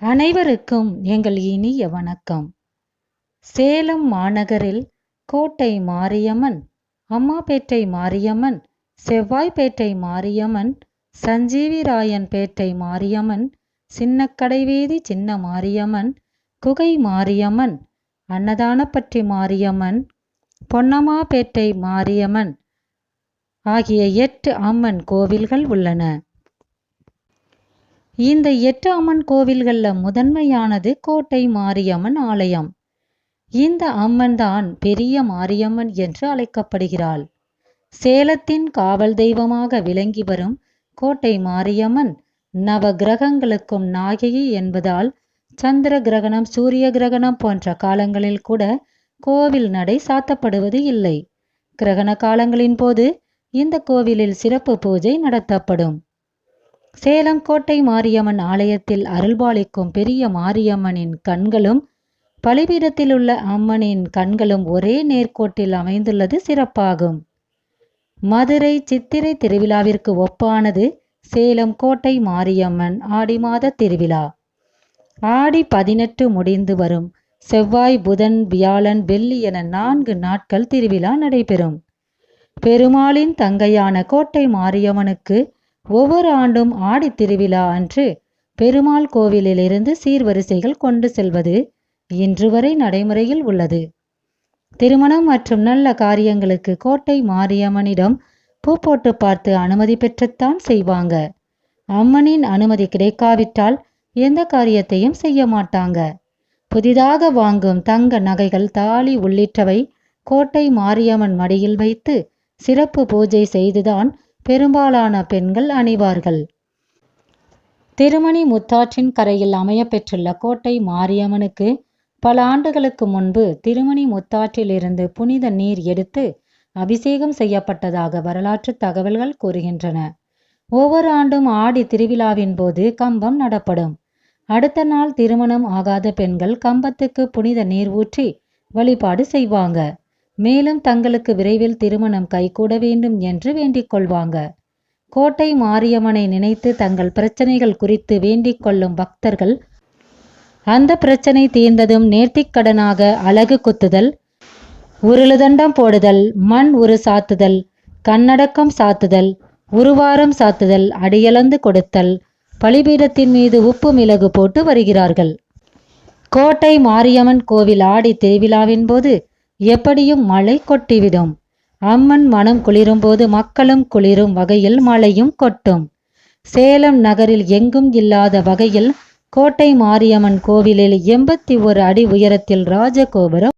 அனைவருக்கும் எங்கள் இனிய வணக்கம். சேலம் மாநகரில் கோட்டை மாரியம்மன் அம்மாபேட்டை மாரியம்மன் செவ்வாய்பேட்டை மாரியம்மன் சஞ்சீவிராயன்பேட்டை மாரியம்மன் சின்னக்கடைவீதி சின்ன மாரியம்மன் குகை மாரியம்மன் அன்னதானப்பட்டி மாரியம்மன் பொன்னமாபேட்டை மாரியம்மன் ஆகிய எட்டு அம்மன் கோவில்கள் உள்ளன. இந்த எட்டு அம்மன் கோவில்களில் முதன்மையானது கோட்டை மாரியம்மன் ஆலயம். இந்த அம்மன் தான் பெரிய மாரியம்மன் என்று அழைக்கப்படுகிறாள். சேலத்தின் காவல் தெய்வமாக விளங்கி வரும் கோட்டை மாரியம்மன் நவ கிரகங்களுக்கும் நாயகி என்பதால் சந்திர கிரகணம் சூரிய கிரகணம் போன்ற காலங்களில் கூட கோவில் நடை சாத்தப்படுவது இல்லை. கிரகண காலங்களின் போது இந்த கோவிலில் சிறப்பு பூஜை நடத்தப்படும். சேலம் கோட்டை மாரியம்மன் ஆலயத்தில் அருள்பாலிக்கும் பெரிய மாரியம்மனின் கண்களும் பலிபீடத்தில் உள்ள அம்மனின் கண்களும் ஒரே நேர்கோட்டில் அமைந்துள்ளது சிறப்பாகும். மதுரை சித்திரை திருவிழாவிற்கு ஒப்பானது சேலம் கோட்டை மாரியம்மன் ஆடி மாத திருவிழா. ஆடி பதினெட்டு முடிந்து வரும். செவ்வாய் புதன் வியாழன் வெள்ளி என நான்கு நாட்கள் திருவிழா நடைபெறும். பெருமாளின் தங்கையான கோட்டை மாரியம்மனுக்கு ஒவ்வொரு ஆண்டும் ஆடி திருவிழா அன்று பெருமாள் கோவிலிலிருந்து சீர்வரிசைகள் கொண்டு செல்வது இன்று வரை நடைமுறையில் உள்ளது. திருமணம் மற்றும் நல்ல காரியங்களுக்கு கோட்டை மாரியம்மனிடம் பூ போட்டு பார்த்து அனுமதி பெற்றுத்தான் செய்வாங்க. அம்மனின் அனுமதி கிடைக்காவிட்டால் எந்த காரியத்தையும் செய்ய மாட்டாங்க. புதிதாக வாங்கும் தங்க நகைகள் தாலி உள்ளிட்டவை கோட்டை மாரியம்மன் மடியில் வைத்து சிறப்பு பூஜை செய்துதான் பெரும்பாலான பெண்கள் அணிவார்கள். திருமணி முத்தாற்றின் கரையில் அமையப்பெற்றுள்ள கோட்டை மாரியம்மனுக்கு பல ஆண்டுகளுக்கு முன்பு திருமணி முத்தாற்றிலிருந்து புனித நீர் எடுத்து அபிஷேகம் செய்யப்பட்டதாக வரலாற்று தகவல்கள் கூறுகின்றன. ஒவ்வொரு ஆண்டும் ஆடி திருவிழாவின் போது கம்பம் நடப்படும். அடுத்த நாள் திருமணம் ஆகாத பெண்கள் கம்பத்துக்கு புனித நீர் ஊற்றி வழிபாடு செய்வாங்க. மேலும் தங்களுக்கு விரைவில் திருமணம் கைகூட வேண்டும் என்று வேண்டிக் கொள்வாங்க. கோட்டை மாரியம்மனை நினைத்து தங்கள் பிரச்சனைகள் குறித்து வேண்டிக் கொள்ளும் பக்தர்கள் அந்த பிரச்சனை தீர்ந்ததும் நேர்த்திக்கடனாக அழகு குத்துதல் உருளுதண்டம் போடுதல் மண் உரு சாத்துதல் கண்ணடக்கம் சாத்துதல் உருவாரம் சாத்துதல் அடியளந்து கொடுத்தல் பலிபீடத்தின் மீது உப்பு மிளகு போட்டு வருகிறார்கள். கோட்டை மாரியம்மன் கோவில் ஆடி திருவிழாவின் போது எப்படியும் மழை கொட்டிவிடும். அம்மன் மனம் குளிரும்போது மக்களும் குளிரும் வகையில் மழையும் கொட்டும். சேலம் நகரில் எங்கும் இல்லாத வகையில் கோட்டை மாரியம்மன் கோவிலில் எண்பத்தி ஒரு அடி உயரத்தில் ராஜகோபுரம்